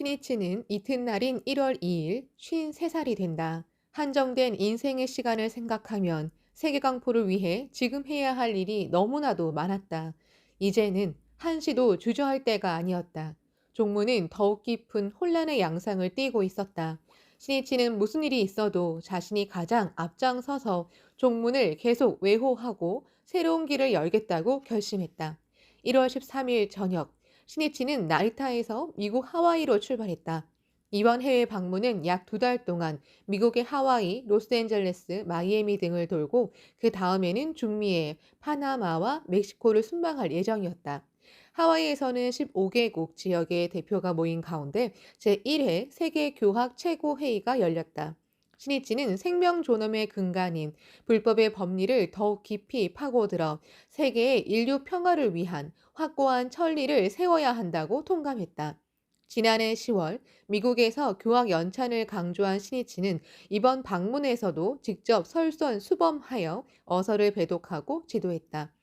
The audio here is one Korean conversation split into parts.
신이치는 이튿날인 1월 2일 53살이 된다. 한정된 인생의 시간을 생각하면 세계 강포를 위해 지금 해야 할 일이 너무나도 많았다. 이제는 한시도 주저할 때가 아니었다. 종무는 더욱 깊은 혼란의 양상을 띠고 있었다. 신이치는 무슨 일이 있어도 자신이 가장 앞장서서 종문을 계속 외호하고 새로운 길을 열겠다고 결심했다. 1월 13일 저녁, 신이치는 나리타에서 미국 하와이로 출발했다. 이번 해외 방문은 약 두 달 동안 미국의 하와이, 로스앤젤레스, 마이애미 등을 돌고 그 다음에는 중미의 파나마와 멕시코를 순방할 예정이었다. 하와이에서는 15개국 지역의 대표가 모인 가운데 제1회 세계 교학 최고 회의가 열렸다. 신이치는 생명 존엄의 근간인 불법의 법리를 더욱 깊이 파고들어 세계의 인류 평화를 위한 확고한 천리를 세워야 한다고 통감했다. 지난해 10월 미국에서 교학 연찬을 강조한 신이치는 이번 방문에서도 직접 설선 수범하여 어서를 배독하고 지도했다.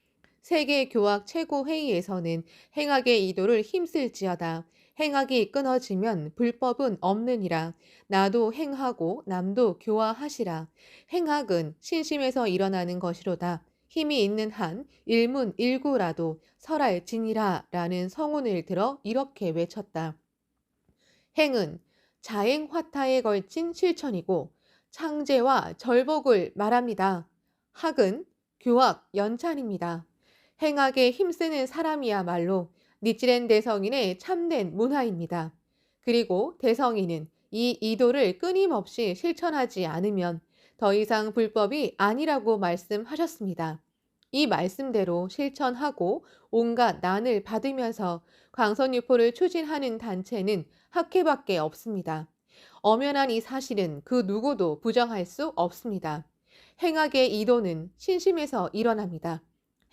세계 교학 최고 회의에서는 행악의 이도를 힘쓸지어다. 행악이 끊어지면 불법은 없느니라. 나도 행하고 남도 교화하시라. 행악은 신심에서 일어나는 것이로다. 힘이 있는 한 일문 일구라도 설할지니라 라는 성운을 들어 이렇게 외쳤다. 행은 자행화타에 걸친 실천이고 창제와 절복을 말합니다. 학은 교학 연찬입니다. 행하게 힘쓰는 사람이야말로 니치렌 대성인의 참된 문화입니다. 그리고 대성인은 이 이도를 끊임없이 실천하지 않으면 더 이상 불법이 아니라고 말씀하셨습니다. 이 말씀대로 실천하고 온갖 난을 받으면서 광선유포를 추진하는 단체는 학회밖에 없습니다. 엄연한 이 사실은 그 누구도 부정할 수 없습니다. 행악의 이도는 신심에서 일어납니다.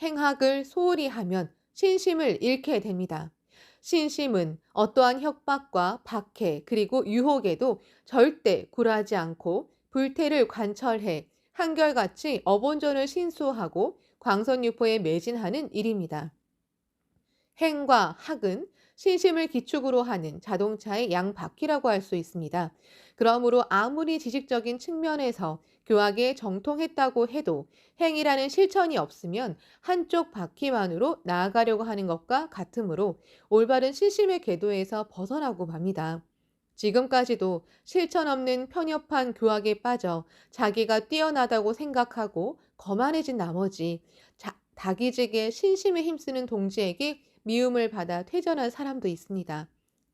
행악을 소홀히 하면 신심을 잃게 됩니다. 신심은 어떠한 협박과 박해 그리고 유혹에도 절대 굴하지 않고 불태를 관철해 한결같이 어본전을 신수하고 광선유포에 매진하는 일입니다. 행과 학은 신심을 기축으로 하는 자동차의 양바퀴라고 할 수 있습니다. 그러므로 아무리 지식적인 측면에서 교학에 정통했다고 해도 행이라는 실천이 없으면 한쪽 바퀴만으로 나아가려고 하는 것과 같으므로 올바른 신심의 궤도에서 벗어나고 맙니다. 지금까지도 실천 없는 편협한 교학에 빠져 자기가 뛰어나다고 생각하고 거만해진 나머지 자, 다기직에 신심에 힘쓰는 동지에게 미움을 받아 퇴전한 사람도 있습니다.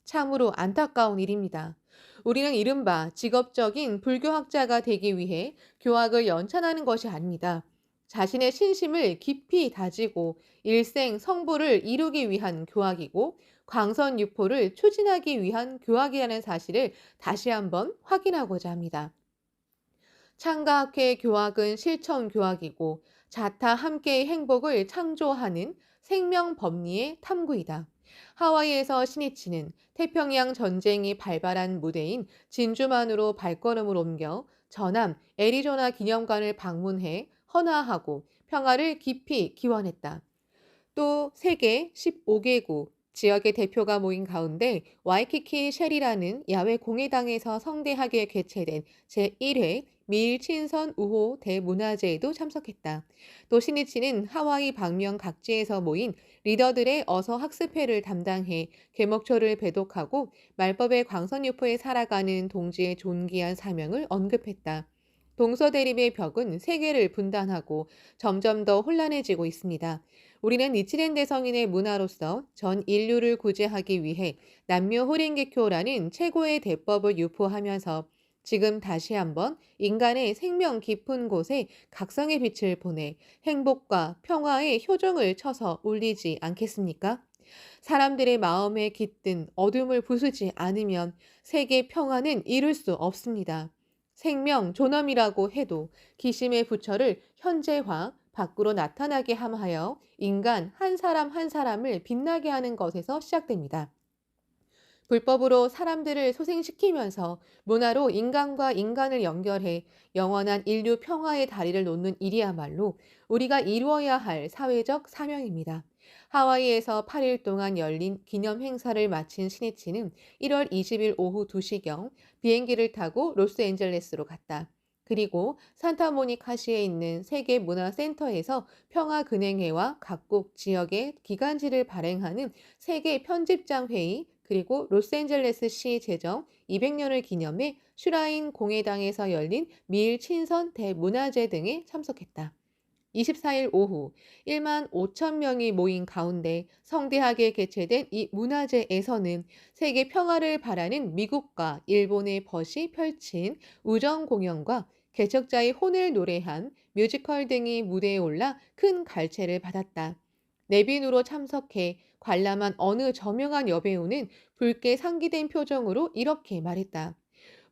참으로 안타까운 일입니다. 우리는 이른바 직업적인 불교학자가 되기 위해 교학을 연찬하는 것이 아닙니다. 자신의 신심을 깊이 다지고 일생 성부를 이루기 위한 교학이고 광선유포를 추진하기 위한 교학이라는 사실을 다시 한번 확인하고자 합니다. 창가학회 교학은 실천 교학이고 자타 함께의 행복을 창조하는 생명 법리의 탐구이다. 하와이에서 신이치는 태평양 전쟁이 발발한 무대인 진주만으로 발걸음을 옮겨 전함 애리조나 기념관을 방문해 헌화하고 평화를 깊이 기원했다. 또 세계 15개국 지역의 대표가 모인 가운데 와이키키 쉘이라는 야외 공회당에서 성대하게 개최된 제1회 미일 친선 우호 대문화제에도 참석했다. 또 신이치는 하와이 방면 각지에서 모인 리더들의 어서 학습회를 담당해 개목초를 배독하고 말법의 광선유포에 살아가는 동지의 존귀한 사명을 언급했다. 동서 대립의 벽은 세계를 분단하고 점점 더 혼란해지고 있습니다. 우리는 니치렌 대성인의 문화로서 전 인류를 구제하기 위해 남묘 호링개교라는 최고의 대법을 유포하면서 지금 다시 한번 인간의 생명 깊은 곳에 각성의 빛을 보내 행복과 평화의 효정을 쳐서 울리지 않겠습니까? 사람들의 마음에 깃든 어둠을 부수지 않으면 세계 평화는 이룰 수 없습니다. 생명 존엄이라고 해도 기심의 부처를 현재화, 밖으로 나타나게 함하여 인간 한 사람 한 사람을 빛나게 하는 것에서 시작됩니다. 불법으로 사람들을 소생시키면서 문화로 인간과 인간을 연결해 영원한 인류 평화의 다리를 놓는 일이야말로 우리가 이루어야 할 사회적 사명입니다. 하와이에서 8일 동안 열린 기념 행사를 마친 신이치는 1월 20일 오후 2시경 비행기를 타고 로스앤젤레스로 갔다. 그리고 산타모니카시에 있는 세계문화센터에서 평화근행회와 각국 지역의 기간지를 발행하는 세계 편집장 회의 그리고 로스앤젤레스 시 제정 200년을 기념해 슈라인 공회당에서 열린 미일 친선 대문화제 등에 참석했다. 24일 오후 1만 5천 명이 모인 가운데 성대하게 개최된 이 문화제에서는 세계 평화를 바라는 미국과 일본의 벗이 펼친 우정 공연과 개척자의 혼을 노래한 뮤지컬 등이 무대에 올라 큰 갈채를 받았다. 내빈으로 참석해 관람한 어느 저명한 여배우는 붉게 상기된 표정으로 이렇게 말했다.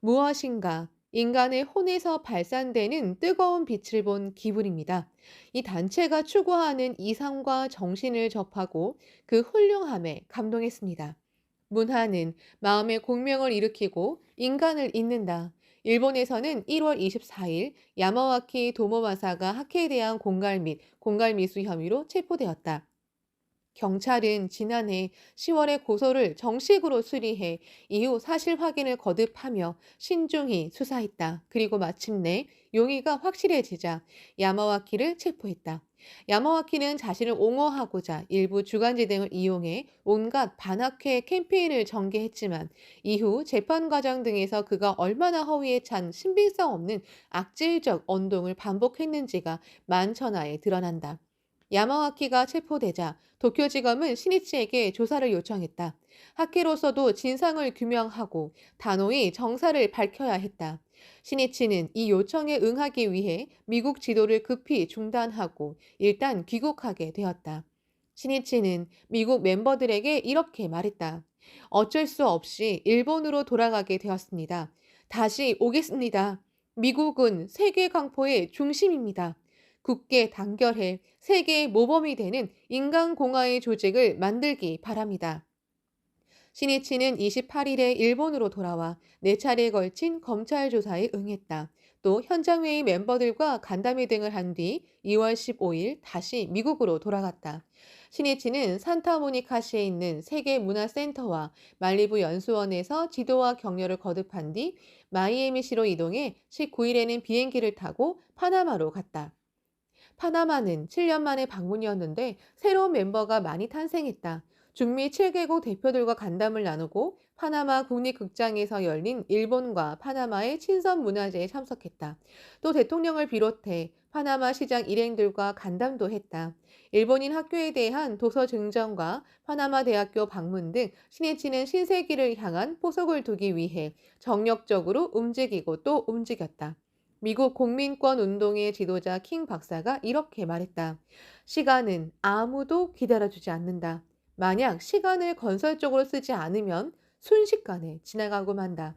무엇인가 인간의 혼에서 발산되는 뜨거운 빛을 본 기분입니다. 이 단체가 추구하는 이상과 정신을 접하고 그 훌륭함에 감동했습니다. 문화는 마음의 공명을 일으키고 인간을 잇는다. 일본에서는 1월 24일 야마와키 도모마사가 학회에 대한 공갈 및 공갈 미수 혐의로 체포되었다. 경찰은 지난해 10월에 고소를 정식으로 수리해 이후 사실 확인을 거듭하며 신중히 수사했다. 그리고 마침내 용의가 확실해지자 야마와키를 체포했다. 야마와키는 자신을 옹호하고자 일부 주간지 등을 이용해 온갖 반학회 캠페인을 전개했지만 이후 재판 과정 등에서 그가 얼마나 허위에 찬 신빙성 없는 악질적 언동을 반복했는지가 만천하에 드러난다. 야마와키가 체포되자 도쿄지검은 신이치에게 조사를 요청했다. 학회로서도 진상을 규명하고 단호히 정사를 밝혀야 했다. 신이치는 이 요청에 응하기 위해 미국 지도를 급히 중단하고 일단 귀국하게 되었다. 신이치는 미국 멤버들에게 이렇게 말했다. 어쩔 수 없이 일본으로 돌아가게 되었습니다. 다시 오겠습니다. 미국은 세계 강포의 중심입니다. 굳게 단결해 세계의 모범이 되는 인간공화의 조직을 만들기 바랍니다. 신이치는 28일에 일본으로 돌아와 네 차례에 걸친 검찰 조사에 응했다. 또 현장회의 멤버들과 간담회 등을 한 뒤 2월 15일 다시 미국으로 돌아갔다. 신이치는 산타모니카시에 있는 세계문화센터와 말리부 연수원에서 지도와 격려를 거듭한 뒤 마이애미시로 이동해 19일에는 비행기를 타고 파나마로 갔다. 파나마는 7년 만의 방문이었는데 새로운 멤버가 많이 탄생했다. 중미 7개국 대표들과 간담을 나누고 파나마 국립극장에서 열린 일본과 파나마의 친선 문화제에 참석했다. 또 대통령을 비롯해 파나마 시장 일행들과 간담도 했다. 일본인 학교에 대한 도서 증정과 파나마 대학교 방문 등 신해치는 신세기를 향한 포석을 두기 위해 정력적으로 움직이고 또 움직였다. 미국 공민권 운동의 지도자 킹 박사가 이렇게 말했다. 시간은 아무도 기다려주지 않는다. 만약 시간을 건설적으로 쓰지 않으면 순식간에 지나가고 만다.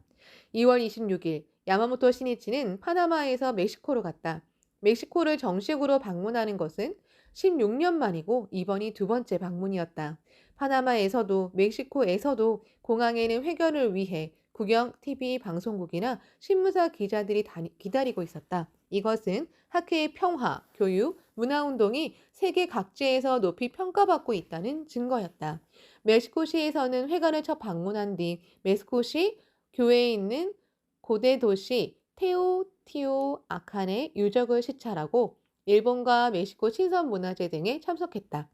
2월 26일 야마모토 시니치는 파나마에서 멕시코로 갔다. 멕시코를 정식으로 방문하는 것은 16년 만이고 이번이 두 번째 방문이었다. 파나마에서도 멕시코에서도 공항에는 회견을 위해 국영 TV 방송국이나 신문사 기자들이 다니, 기다리고 있었다. 이것은 학회의 평화, 교육, 문화운동이 세계 각지에서 높이 평가받고 있다는 증거였다. 멕시코시에서는 회관을 첫 방문한 뒤 멕시코시 교회에 있는 고대 도시 테오티오 아칸의 유적을 시찰하고 일본과 멕시코 신선 문화제 등에 참석했다.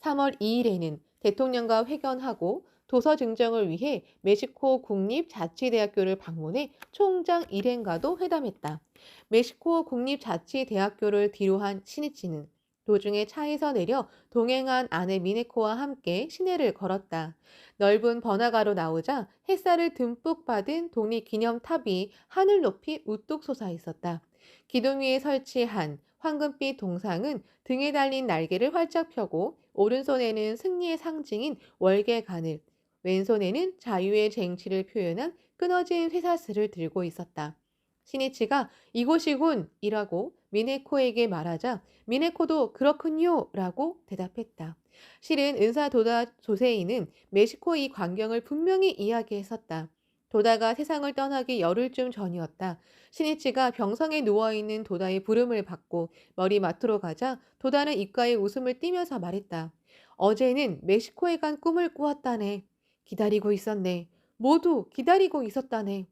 3월 2일에는 대통령과 회견하고 도서 증정을 위해 멕시코 국립자치대학교를 방문해 총장 일행과도 회담했다. 멕시코 국립자치대학교를 뒤로한 시니치는 도중에 차에서 내려 동행한 아내 미네코와 함께 시내를 걸었다. 넓은 번화가로 나오자 햇살을 듬뿍 받은 독립기념탑이 하늘 높이 우뚝 솟아 있었다. 기둥 위에 설치한 황금빛 동상은 등에 달린 날개를 활짝 펴고 오른손에는 승리의 상징인 월계관을 왼손에는 자유의 쟁취를 표현한 끊어진 쇠사슬을 들고 있었다. 신이치가 이곳이군 이라고 미네코에게 말하자 미네코도 그렇군요 라고 대답했다. 실은 은사 도다 조세이는 멕시코 이 광경을 분명히 이야기했었다. 도다가 세상을 떠나기 열흘쯤 전이었다. 신이치가 병성에 누워있는 도다의 부름을 받고 머리 맡으로 가자 도다는 입가에 웃음을 띠면서 말했다. 어제는 멕시코에 간 꿈을 꾸었다네. 기다리고 있었네. 모두 기다리고 있었다네.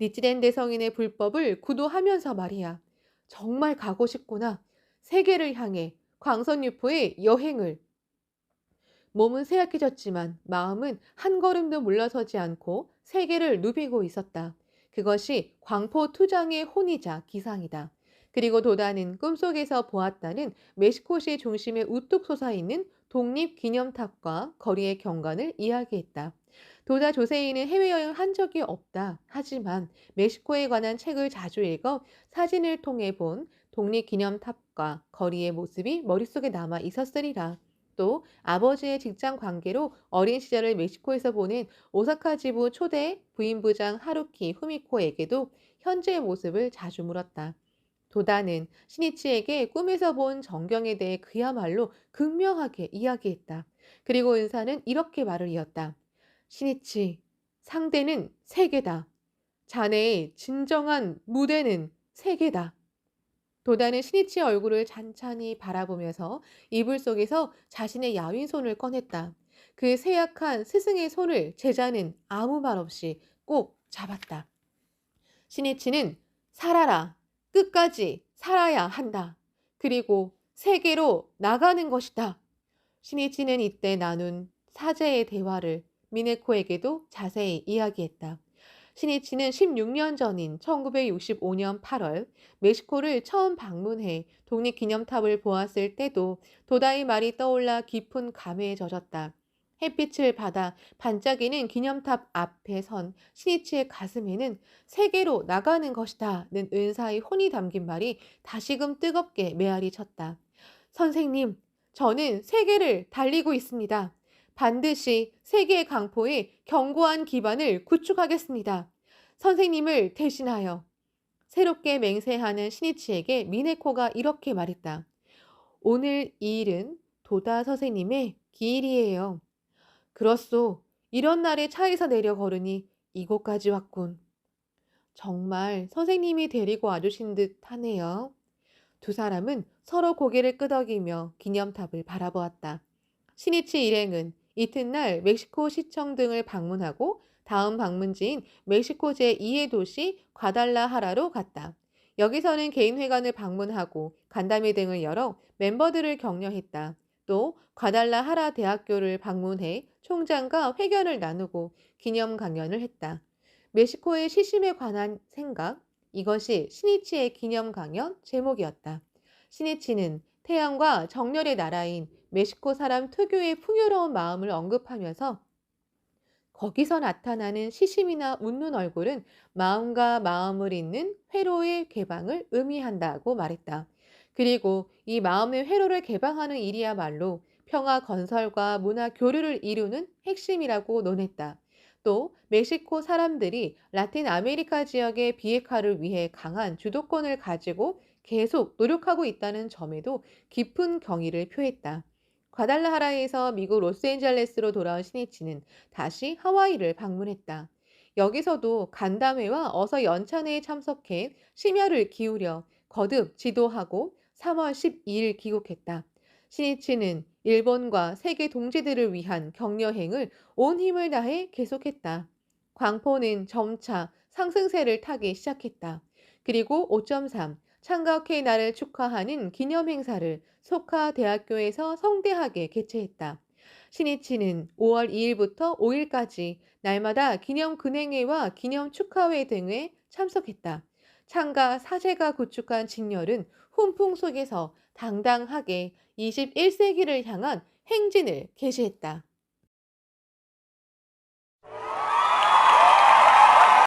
니치렌 대성인의 불법을 구도하면서 말이야. 정말 가고 싶구나. 세계를 향해 광선유포의 여행을. 몸은 쇠약해졌지만 마음은 한 걸음도 물러서지 않고 세계를 누비고 있었다. 그것이 광포 투장의 혼이자 기상이다. 그리고 도다는 꿈속에서 보았다는 멕시코시 중심에 우뚝 솟아있는 독립기념탑과 거리의 경관을 이야기했다. 도다 조세이는 해외여행 한 적이 없다. 하지만 멕시코에 관한 책을 자주 읽어 사진을 통해 본 독립기념탑과 거리의 모습이 머릿속에 남아 있었으리라. 또 아버지의 직장 관계로 어린 시절을 멕시코에서 보낸 오사카 지부 초대 부인부장 하루키 후미코에게도 현재의 모습을 자주 물었다. 도다는 신이치에게 꿈에서 본 전경에 대해 그야말로 극명하게 이야기했다. 그리고 은사는 이렇게 말을 이었다. 신이치, 상대는 세계다. 자네의 진정한 무대는 세계다. 도다는 신이치의 얼굴을 찬찬히 바라보면서 이불 속에서 자신의 야윈 손을 꺼냈다. 그 쇠약한 스승의 손을 제자는 아무 말 없이 꼭 잡았다. 신이치는 살아라. 끝까지 살아야 한다. 그리고 세계로 나가는 것이다. 신이치는 이때 나눈 사제의 대화를 미네코에게도 자세히 이야기했다. 신이치는 16년 전인 1965년 8월 멕시코를 처음 방문해 독립기념탑을 보았을 때도 도다의 말이 떠올라 깊은 감회에 젖었다. 햇빛을 받아 반짝이는 기념탑 앞에 선 신이치의 가슴에는 세계로 나가는 것이다 는 은사의 혼이 담긴 말이 다시금 뜨겁게 메아리 쳤다. 선생님, 저는 세계를 달리고 있습니다. 반드시 세계의 강포에 견고한 기반을 구축하겠습니다. 선생님을 대신하여 새롭게 맹세하는 신이치에게 미네코가 이렇게 말했다. 오늘 이 일은 도다 선생님의 기일이에요. 그렇소. 이런 날에 차에서 내려 걸으니 이곳까지 왔군. 정말 선생님이 데리고 와주신 듯 하네요. 두 사람은 서로 고개를 끄덕이며 기념탑을 바라보았다. 신이치 일행은 이튿날 멕시코 시청 등을 방문하고 다음 방문지인 멕시코 제2의 도시 과달라하라로 갔다. 여기서는 개인회관을 방문하고 간담회 등을 열어 멤버들을 격려했다. 또 과달라하라 대학교를 방문해 총장과 회견을 나누고 기념 강연을 했다. 멕시코의 시심에 관한 생각, 이것이 신이치의 기념 강연 제목이었다. 신이치는 태양과 정열의 나라인 멕시코 사람 특유의 풍요로운 마음을 언급하면서 거기서 나타나는 시심이나 웃는 얼굴은 마음과 마음을 잇는 회로의 개방을 의미한다고 말했다. 그리고 이 마음의 회로를 개방하는 일이야말로 평화 건설과 문화 교류를 이루는 핵심이라고 논했다. 또 멕시코 사람들이 라틴 아메리카 지역의 비핵화를 위해 강한 주도권을 가지고 계속 노력하고 있다는 점에도 깊은 경의를 표했다. 과달라하라에서 미국 로스앤젤레스로 돌아온 신이치는 다시 하와이를 방문했다. 여기서도 간담회와 어서 연찬회에 참석해 심혈을 기울여 거듭 지도하고 3월 12일 귀국했다. 신이치는 일본과 세계 동지들을 위한 격려행을 온 힘을 다해 계속했다. 광포는 점차 상승세를 타기 시작했다. 그리고 5.3 창가케 날을 축하하는 기념행사를 소카 대학교에서 성대하게 개최했다. 신이치는 5월 2일부터 5일까지 날마다 기념 근행회와 기념 축하회 등에 참석했다. 창가 사제가 구축한 진열은 훈풍 속에서 당당하게 21세기를 향한 행진을 개시했다.